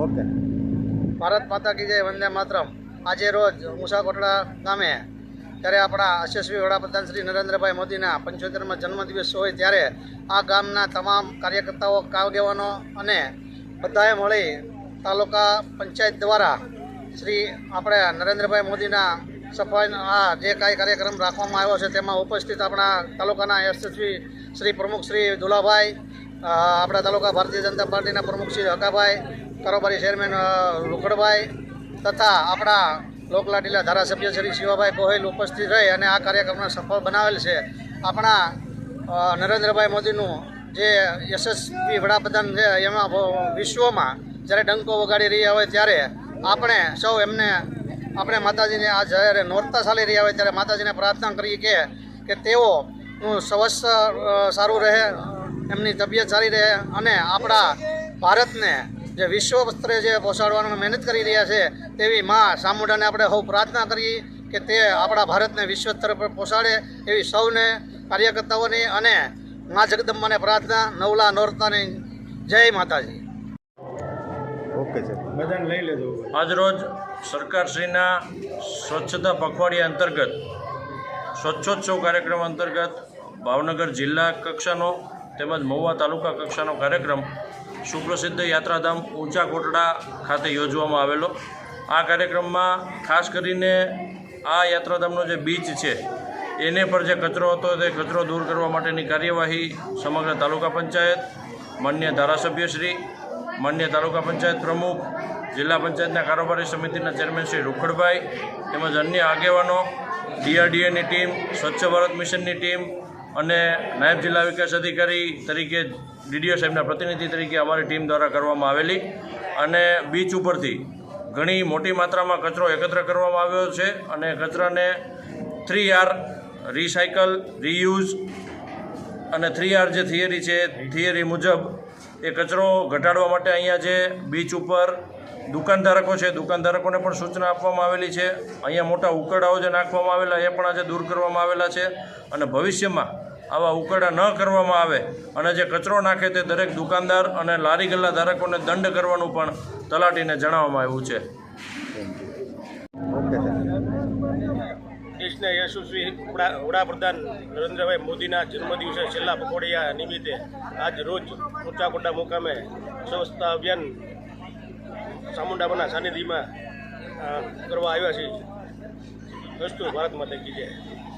Okay. Bharat માતા કી જય, વંદે માતરમ. આજે રોજ મુસાકોટડા ગામે ત્યારે આપણા યશસ્વી વડાપ્રધાન શ્રી નરેન્દ્રભાઈ મોદીના પંચોતેરમાં જન્મદિવસ હોય ત્યારે આ ગામના તમામ કાર્યકર્તાઓ આગેવાનો અને બધાએ મળી તાલુકા પંચાયત દ્વારા શ્રી આપણે નરેન્દ્રભાઈ મોદીના સફાઈ આ જે કાંઈ કાર્યક્રમ રાખવામાં આવ્યો છે તેમાં ઉપસ્થિત આપણા તાલુકાના યશસ્વી શ્રી પ્રમુખ શ્રી દુલાભાઈ આપણા તાલુકા ભારતીય જનતા પાર્ટીના પ્રમુખ શ્રી હકાભાઈ કારોબારી ચેરમેન રોકડભાઈ તથા આપણા લોકલાટીલા ધારાસભ્ય શ્રી શિવાભાઈ ગોહિલ ઉપસ્થિત રહી અને આ કાર્યક્રમને સફળ બનાવેલ છે. આપણા નરેન્દ્રભાઈ મોદીનું જે યશસ્વી વડાપ્રધાન છે, એમાં વિશ્વમાં જ્યારે ડંકો વગાડી રહ્યા હોય ત્યારે આપણે સૌ એમને, આપણે માતાજીને આ જ્યારે નોરતા ચાલી રહ્યા હોય ત્યારે માતાજીને પ્રાર્થના કરીએ કે કે તેઓનું સ્વસ્થ સારું રહે, એમની તબિયત સારી રહે અને આપણા ભારતને જે વિશ્વ વસ્ત્રે જે પહોંચાડવાનું મહેનત કરી રહ્યા છે તેવી મા ચામુંડાને આપણે સૌ પ્રાર્થના કરીએ કે તે આપણા ભારતને વિશ્વ સ્તર પર પહોંચાડે એવી સૌને કાર્યકર્તાઓની અને મા જગદંબાને પ્રાર્થના નવલા નોરતાની જય માતાજી. Okay sir. બધાને લઈ લેજો. આજરોજ સરકારશ્રીના સ્વચ્છતા પખવાડિયા અંતર્ગત સ્વચ્છોત્સવ કાર્યક્રમ અંતર્ગત ભાવનગર જિલ્લા કક્ષાનો તેમજ મહુવા તાલુકા કક્ષાનો કાર્યક્રમ સુપ્રસિદ્ધ યાત્રાધામ ઊંચા કોટડા ખાતે યોજવામાં આવેલો. આ કાર્યક્રમમાં ખાસ કરીને આ યાત્રાધામનો જે બીચ છે, એને પર જે કચરો હતો તે કચરો દૂર કરવા માટેની કાર્યવાહી સમગ્ર તાલુકા પંચાયત, માન્ય ધારાસભ્યશ્રી માન્ય તાલુકા પંચાયત પ્રમુખ, જિલ્લા પંચાયતના કારોબારી સમિતિના ચેરમેન શ્રી રૂખડભાઈ તેમજ અન્ય આગેવાનો, ડીઆરડીએની ટીમ, સ્વચ્છ ભારત મિશનની ટીમ અને નાયબ જિલ્લા વિકાસ અધિકારી તરીકે ડીડીઓ સાહેબના પ્રતિનિધિ તરીકે અમારી ટીમ દ્વારા કરવામાં આવેલી અને બીચ ઉપરથી ઘણી મોટી માત્રામાં કચરો એકત્ર કરવામાં આવ્યો છે અને કચરાને થ્રી આર રિસાયકલ, રીયુઝ અને થ્રી આર જે થિયરી છે, થિયરી મુજબ એ કચરો ઘટાડવા માટે અહીંયા જે બીચ ઉપર દુકાનધારકો છે, દુકાનધારકોને પણ સૂચના આપવામાં આવેલી છે. અહીંયા મોટા ઉકરડાઓ જે નાખવામાં આવેલા, એ પણ આજે દૂર કરવામાં આવેલા છે. અને ભવિષ્યમાં આવા ઉકરડા ન કરવામાં આવે અને જે કચરો નાખે તે દરેક દુકાનદાર અને લારી ગલ્લા ધારકોને દંડ કરવાનું પણ તલાટીને જણાવવામાં આવ્યું છે. દેશના યશસ્વી વડા, વડાપ્રધાન નરેન્દ્રભાઈ મોદીના જન્મદિવસે છેલ્લા પખોડિયા નિમિત્તે આજ રોજ ઊંચાકોટા મુકામે સ્વચ્છતા અભિયાન ચામુંડાબાના સાનિધ્યમાં કરવા આવ્યા છીએ. વસ્તુ ભારત માટે કી જય.